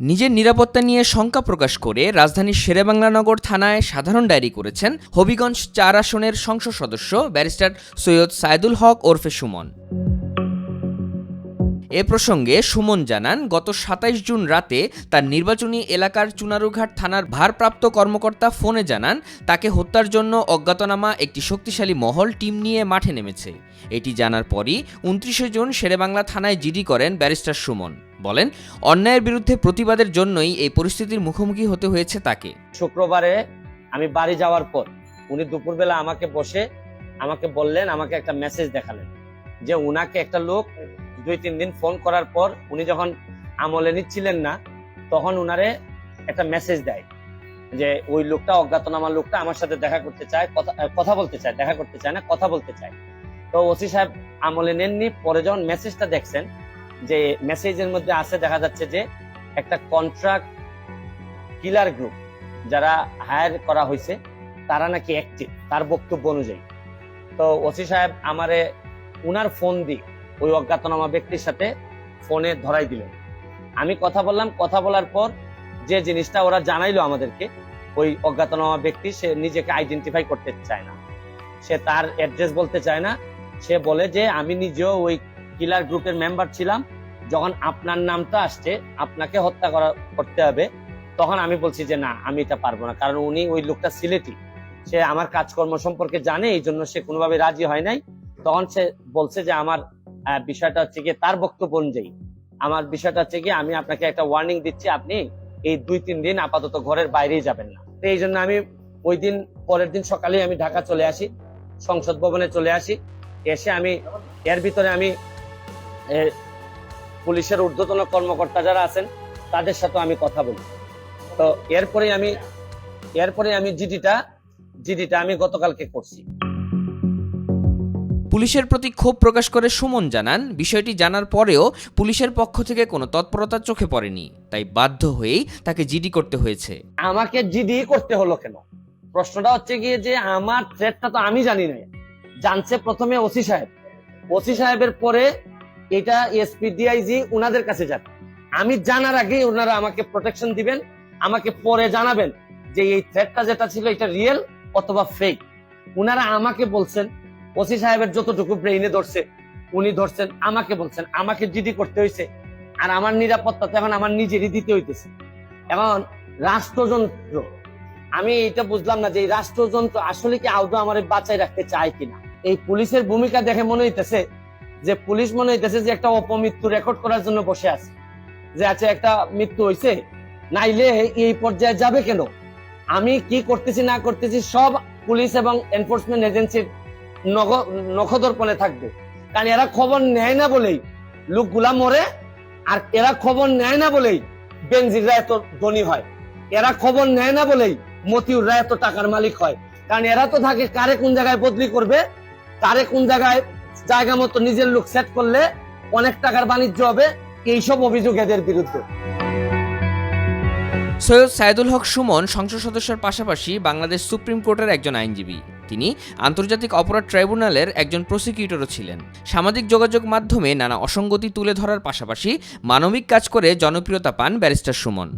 নিজের নিরাপত্তা নিয়ে শঙ্কা প্রকাশ করে রাজধানীর শেরেবাংলানগর থানায় সাধারণ ডায়েরি করেছেন হবিগঞ্জ চার আসনের সংসদ সদস্য ব্যারিস্টার সৈয়দ সাইদুল হক ওরফে সুমন। এ প্রসঙ্গে সুমন জানান, গত সাতাইশ জুন রাতে তার নির্বাচনী এলাকার চুনারুঘাট থানার ভারপ্রাপ্ত কর্মকর্তা ফোনে জানান, তাকে হত্যার জন্য অজ্ঞাতনামা একটি শক্তিশালী মহল টিম নিয়ে মাঠে নেমেছে। এটি জানার পরই উনত্রিশে জুন শেরেবাংলা থানায় জিডি করেন ব্যারিস্টার সুমন। বলেন, অন্যায়ের বিরুদ্ধে প্রতিবাদের জন্যই এই পরিস্থিতির মুখোমুখি হতে হয়েছে তাকে। শুক্রবারে আমি বাড়ি যাওয়ার পর উনি দুপুরবেলা আমাকে বসে আমাকে বললেন, আমাকে একটা মেসেজ দেখালেন যে উনাকে একটা লোক দুই, তিন দিন ফোন করার পর উনি যখন আমলে নিচ্ছিলেন না, তখন উনারে একটা মেসেজ দেয় যে ওই লোকটা, অজ্ঞাতনামা লোকটা আমার সাথে দেখা করতে চায়, কথা কথা বলতে চায়, দেখা করতে চায় না, কথা বলতে চায়। তো ওসি সাহেব আমলে নেননি, পরে যখন মেসেজটা দেখছেন যে মেসেজের মধ্যে আছে, দেখা যাচ্ছে যে একটা কন্ট্রাক্ট কিলার গ্রুপ যারা হায়ার করা হয়েছে, তারা নাকি অ্যাক্টিভ তার বক্তব্য অনুযায়ী। তো ওসি সাহেব আমারে উনার ফোন দিয়ে ওই অজ্ঞাতনামা ব্যক্তির সাথে ফোনে ধরাই দিলেন। আমি কথা বললাম, কথা বলার পর যে জিনিসটা ওরা জানাইলো আমাদেরকে, ওই অজ্ঞাতনামা ব্যক্তি সে নিজেকে আইডেন্টিফাই করতে চায় না। সে তার অ্যাড্রেস বলতে চায় না। সে বলে যে, আমি নিজেও ওই কিলার গ্রুপের মেম্বার ছিলাম যখন আপনার নামটা আসছে, আপনাকে হত্যা করা করতে হবে, তখন আমি বলছি যে, না, আমি এটা পারব না। কারণ উনি ওই লোকটা সিলেটি। সে আমার কাজকর্ম সম্পর্কে জানে, এই জন্য সে কোনোভাবে রাজি হয় নাই। তখন সে বলছে যে, আমার বিষয়টা হচ্ছে গিয়ে তার বক্তব্য অনুযায়ী। আমার বিষয়টা হচ্ছে গিয়ে আমি আপনাকে একটা ওয়ার্নিং দিচ্ছি, আপনি এই দুই তিন দিন আপাতত ঘরের বাইরেই যাবেন না। তো এই জন্য আমি ওই দিন পরের দিন সকালে আমি ঢাকা চলে আসি, সংসদ ভবনে চলে আসি। এসে আমি, এর ভিতরে আমি পুলিশের ঊর্ধ্বতন কর্মকর্তা যারা আছেন তাদের সাথে আমি কথা বলি। তো এরপরে আমি এরপরে আমি জিডিটা জিডিটা আমি গতকালকে করছি। পুলিশের প্রতি ক্ষোভ প্রকাশ করে সুমন জানান বিষয়টি জানার পরেও পুলিশের পক্ষ থেকে কোনো তৎপরতা চোখে পড়েনি তাই বাধ্য হয়েই তাকে জিডি করতে হয়েছে। আমাকে জিডি করতে হলো কেন? প্রশ্নটা হচ্ছে গিয়ে যে আমার থ্রেটটা তো আমি জানি না জানছে প্রথমে ওসি সাহেব। ওসি সাহেবের পরে এটা এসপি ডিআইজি উনাদের কাছে যাবে আমি জানার আগেই ওনারা আমাকে প্রোটেকশন দিবেন, আমাকে পরে জানাবেন যে এই থ্রেটটা যেটা ছিল এটা রিয়েল অথবা ফেক উনারা আমাকে বলছেন, ওসি সাহেবের যতটুকু ব্রেইনে ধরছে, উনি ধরছেন, আমাকে বলছেন, আমাকে জিডি করতে হয়েছে আর আমার নিরাপত্তা তো এখন আমার নিজেরই দিতে হইতেছে। এখন রাষ্ট্রযন্ত্র, আমি এটা বুঝলাম না যে এই রাষ্ট্রযন্ত্র আসলে কি আদৌ আমার বাঁচাই রাখতে চায় কিনা। এই পুলিশের ভূমিকা দেখে মনে হইতেছে যে পুলিশ মনে হইতেছে যে একটা অপমৃত্যু রেকর্ড করার জন্য বসে আছে। যে আছে একটা মৃত্যু হয়েছে নাইলে এই পর্যায়ে যাবে কেন? আমি কি করতেছি, না করতেছি, সব পুলিশ এবং এনফোর্সমেন্ট এজেন্সির নখ- নখদর্পণে থাকবে। কারণ এরা খবর নেয় না বলেই লোকগুলা মরে, আর এরা খবর নেয় না বলেই বেনজিররা এত ধনী হয়। এরা খবর নেয় না বলেই মতিউররা এত টাকার মালিক হয়। কারণ এরা তো থাকে কারে কোন জায়গায় বদলি করবে, কারে কোন জায়গায় জায়গা মতো নিজের লোক সেট করলে অনেক টাকার বাণিজ্য হবে, এইসব অভিযোগ এদের বিরুদ্ধে। সৈয়দ সাইদুল হক সুমন সংসদ সদস্যের পাশাপাশি বাংলাদেশ সুপ্রিম কোর্টের একজন আইনজীবী। তিনি আন্তর্জাতিক অপরাধ ট্রাইব্যুনালের একজন প্রসিকিউটরও ছিলেন। সামাজিক যোগাযোগ মাধ্যমে নানা অসঙ্গতি তুলে ধরার পাশাপাশি মানবিক কাজ করে জনপ্রিয়তা পান ব্যারিস্টার সুমন।